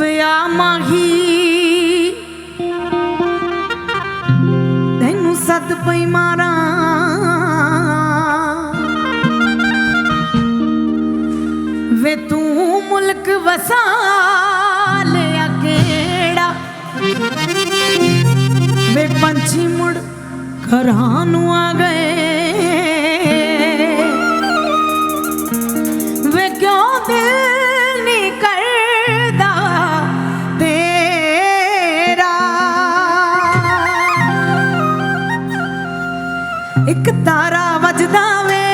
ਵਿਆ ਮਾਹੀ। ਤੈਨੂੰ ਸੱਦ ਪਈ ਮਾਰਾਂ। ਵੇ ਤੂੰ ਮੁਲਕ ਵਸਾ ਲਿਆ ਕਿਹੜਾ? ਵੇ ਪੰਛੀ ਮੁੜ ਘਰਾਂ ਨੂੰ ਆ ਗਏ। ਇੱਕ ਤਾਰਾ ਵੱਜਦਾ ਵੇ।